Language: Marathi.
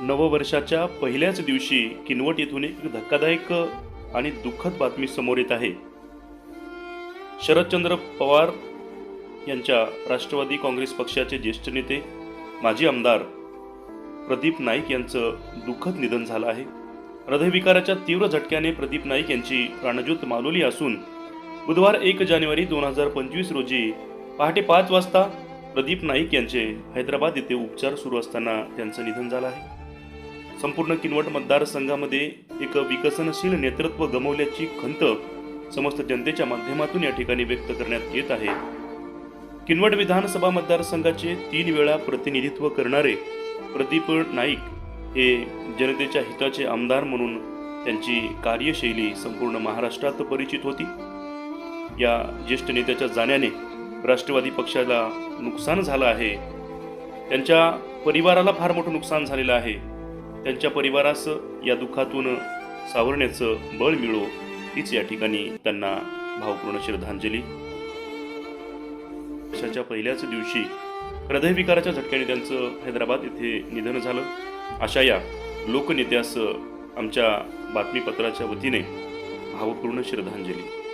नववर्षाच्या पहिल्याच दिवशी किनवट येथून एक धक्कादायक आणि दुःखद बातमी समोर येत आहे. शरदचंद्र पवार यांच्या राष्ट्रवादी काँग्रेस पक्षाचे ज्येष्ठ नेते माजी आमदार प्रदीप नाईक यांचं दुःखद निधन झालं आहे. हृदयविकाराच्या तीव्र झटक्याने प्रदीप नाईक यांची प्राणज्योत मालवली असून बुधवार एक जानेवारी दोन हजार पंचवीस रोजी पहाटे पाच वाजता प्रदीप नाईक यांचे हैदराबाद येथे उपचार सुरू असताना त्यांचं निधन झालं आहे. संपूर्ण किनवट मतदारसंघामध्ये एक विकसनशील नेतृत्व गमावल्याची खंत समस्त जनतेच्या माध्यमातून या ठिकाणी व्यक्त करण्यात येत आहे. किनवट विधानसभा मतदारसंघाचे तीन वेळा प्रतिनिधित्व करणारे प्रदीप नाईक हे जनतेच्या हिताचे आमदार म्हणून त्यांची कार्यशैली संपूर्ण महाराष्ट्रात परिचित होती. या ज्येष्ठ नेत्याच्या जाण्याने राष्ट्रवादी पक्षाला नुकसान झालं आहे. त्यांच्या परिवाराला फार मोठं नुकसान झालेलं आहे. त्यांच्या परिवारास या दुःखातून सावरण्याचं बळ मिळो हीच या ठिकाणी त्यांना भावपूर्ण श्रद्धांजली. वर्षाच्या पहिल्याच दिवशी हृदयविकाराच्या झटक्याने त्यांचं हैदराबाद येथे निधन झालं. अशा या लोकनेत्यास आमच्या बातमीपत्राच्या वतीने भावपूर्ण श्रद्धांजली.